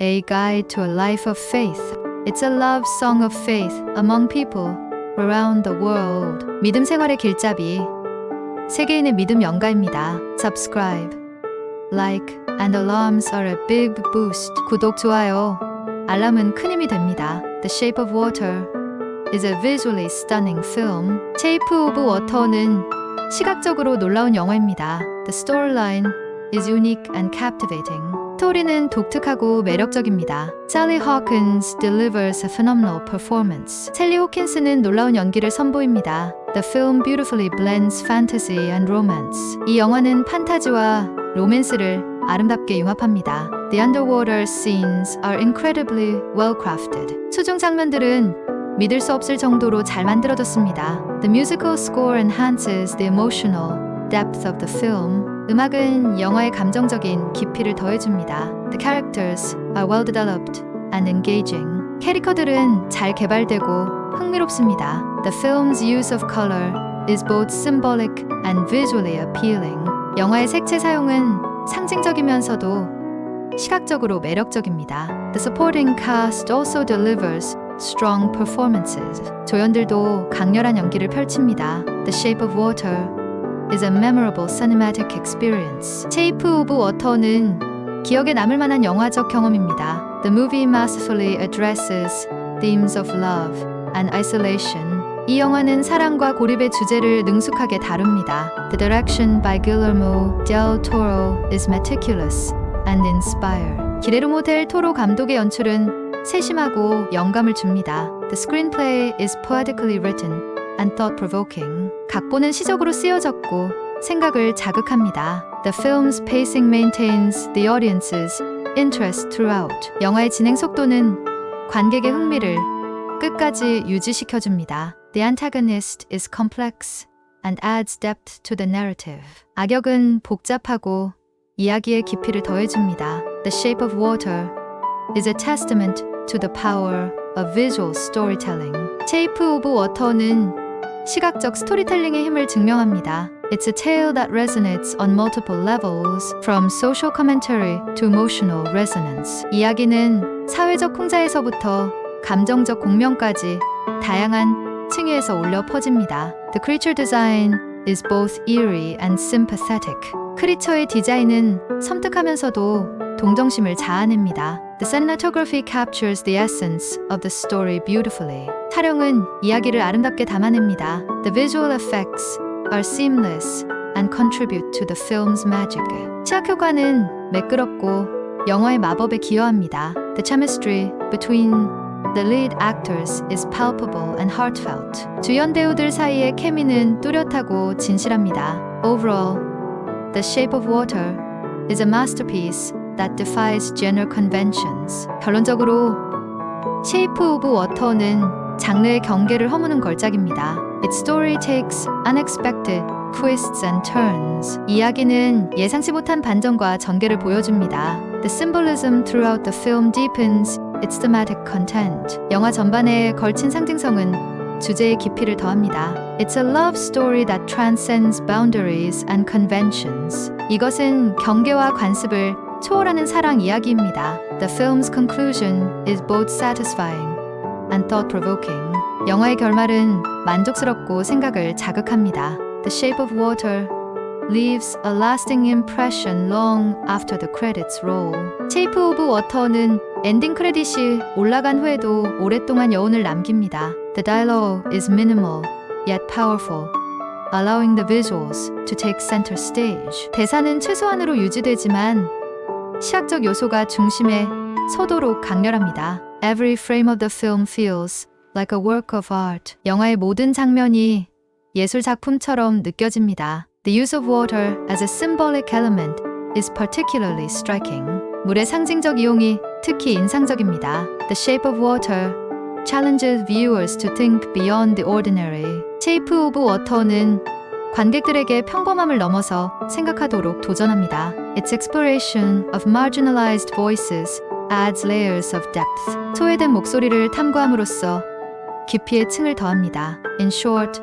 A Guide to a Life of Faith. It's a love song of faith among people around the world. 믿음 생활의 길잡이. 세계인의 믿음 연가입니다. Subscribe, like, and alarms are a big boost. 구독, 좋아요, 알람은 큰 힘이 됩니다. The Shape of Water is a visually stunning film. Shape of Water는 시각적으로 놀라운 영화입니다. The storyline is unique and captivating. 스토리는 독특하고 매력적입니다. Sally Hawkins delivers a phenomenal performance. 셀리 호킨스는 놀라운 연기를 선보입니다. The film beautifully blends fantasy and romance. 이 영화는 판타지와 로맨스를 아름답게 융합합니다. The underwater scenes are incredibly well crafted. 수중 장면들은 믿을 수 없을 정도로 잘 만들어졌습니다. The musical score enhances the emotional depth of the film. 음악은 영화의 감정적인 깊이를 더해줍니다. The characters are well developed and engaging. 캐릭터들은 잘 개발되고 흥미롭습니다. The film's use of color is both symbolic and visually appealing. 영화의 색채 사용은 상징적이면서도 시각적으로 매력적입니다. The supporting cast also delivers strong performances. 조연들도 강렬한 연기를 펼칩니다. The Shape of Water is a memorable cinematic experience. Shape of Water는 기억에 남을 만한 영화적 경험입니다. The movie masterfully addresses themes of love and isolation. 이 영화는 사랑과 고립의 주제를 능숙하게 다룹니다. The direction by Guillermo del Toro is meticulous and inspire. 기레르모 델 토로 감독의 연출은 세심하고 영감을 줍니다. The screenplay is poetically written and thought-provoking. 각본은 시적으로 쓰여졌고 생각을 자극합니다. The film's pacing maintains the audience's interest throughout. 영화의 진행 속도는 관객의 흥미를 끝까지 유지시켜줍니다. The antagonist is complex and adds depth to the narrative. 악역은 복잡하고 이야기의 깊이를 더해줍니다. The Shape of Water is a testament to the power of visual storytelling. Shape of Water는 시각적 스토리텔링의 힘을 증명합니다. It's a tale that resonates on multiple levels, from social commentary to emotional resonance. 이야기는 사회적 풍자에서부터 감정적 공명까지 다양한 층위에서 울려 퍼집니다. The creature design is both eerie and sympathetic. 크리처의 디자인은 섬뜩하면서도 동정심을 자아냅니다. The cinematography captures the essence of the story beautifully. 촬영은 이야기를 아름답게 담아냅니다. The visual effects are seamless and contribute to the film's magic. 시각 효과는 매끄럽고 영화의 마법에 기여합니다. The chemistry between the lead actors is palpable and heartfelt. 주연 배우들 사이의 케미는 뚜렷하고 진실합니다. Overall, The Shape of Water is a masterpiece that defies genre conventions. 결론적으로 Shape of Water는 장르의 경계를 허무는 걸작입니다. Its story takes unexpected twists and turns. 이야기는 예상치 못한 반전과 전개를 보여줍니다. The symbolism throughout the film deepens its thematic content. 영화 전반에 걸친 상징성은 주제의 깊이를 더합니다. It's a love story that transcends boundaries and conventions. 이것은 경계와 관습을 초월하는 사랑 이야기입니다. The film's conclusion is both satisfying and thought-provoking. 영화의 결말은 만족스럽고 생각을 자극합니다. The Shape of Water leaves a lasting impression long after the credits roll. Shape of Water는 엔딩 크레딧이 올라간 후에도 오랫동안 여운을 남깁니다. The dialogue is minimal yet powerful, allowing the visuals to take center stage. 대사는 최소한으로 유지되지만 시각적 요소가 중심에 서도록 강렬합니다. Every frame of the film feels like a work of art. 영화의 모든 장면이 예술 작품처럼 느껴집니다. The use of water as a symbolic element is particularly striking. 물의 상징적 이용이 특히 인상적입니다. The Shape of Water challenges viewers to think beyond the ordinary. Shape of Water는 관객들에게 평범함을 넘어서 생각하도록 도전합니다. Its exploration of marginalized voices adds layers of depth. 소외된 목소리를 탐구함으로써 깊이의 층을 더합니다. In short,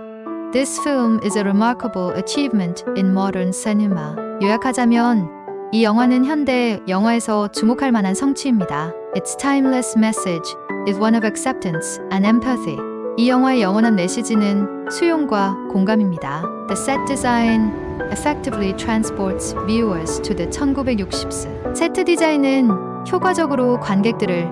this film is a remarkable achievement in modern cinema. 요약하자면 이 영화는 현대 영화에서 주목할 만한 성취입니다. Its timeless message is one of acceptance and empathy. 이 영화의 영원한 메시지는 수용과 공감입니다. The set design effectively transports viewers to the 1960s. 세트 디자인은 효과적으로 관객들을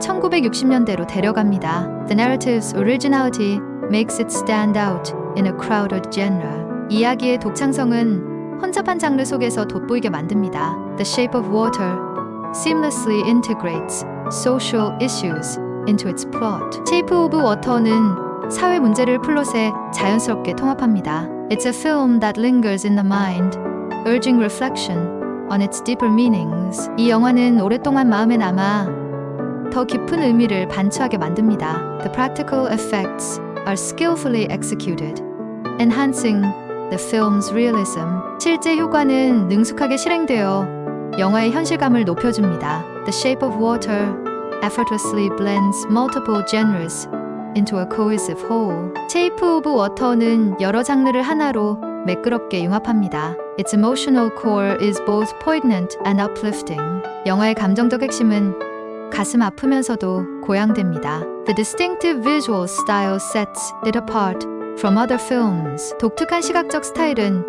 1960년대로 데려갑니다. The narrative's originality makes it stand out in a crowded genre. 이야기의 독창성은 혼잡한 장르 속에서 돋보이게 만듭니다. The Shape of Water seamlessly integrates social issues into its plot. Shape of Water는 사회 문제를 플롯에 자연스럽게 통합합니다. It's a film that lingers in the mind, urging reflection on its deeper meanings. 이 영화는 오랫동안 마음에 남아 더 깊은 의미를 반추하게 만듭니다. The practical effects are skillfully executed, enhancing the film's realism. 실제 효과는 능숙하게 실행되어 영화의 현실감을 높여줍니다. The Shape of Water effortlessly blends multiple genres into a cohesive whole. Shape of Water는 여러 장르를 하나로 매끄럽게 융합합니다. Its emotional core is both poignant and uplifting. 영화의 감정적 핵심은 가슴 아프면서도 고양됩니다. The distinctive visual style sets it apart from other films. 독특한 시각적 스타일은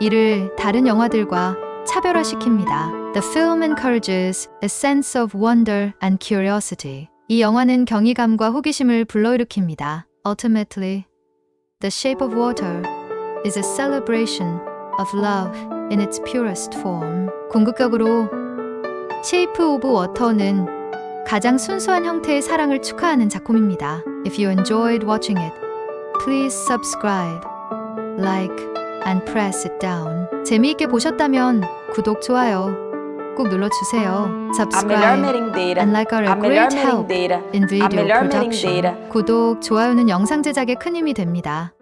이를 다른 영화들과 차별화시킵니다. The film encourages a sense of wonder and curiosity. 이 영화는 경이감과 호기심을 불러일으킵니다. Ultimately, The Shape of Water is a celebration of love in its purest form. 궁극적으로 Shape of Water는 가장 순수한 형태의 사랑을 축하하는 작품입니다. If you enjoyed watching it, please subscribe, like, and press it down. 재미있게 보셨다면 구독, 좋아요 꼭 눌러주세요. Subscribe and like are A great help in video production. 구독, 좋아요는 영상 제작에 큰 힘이 됩니다.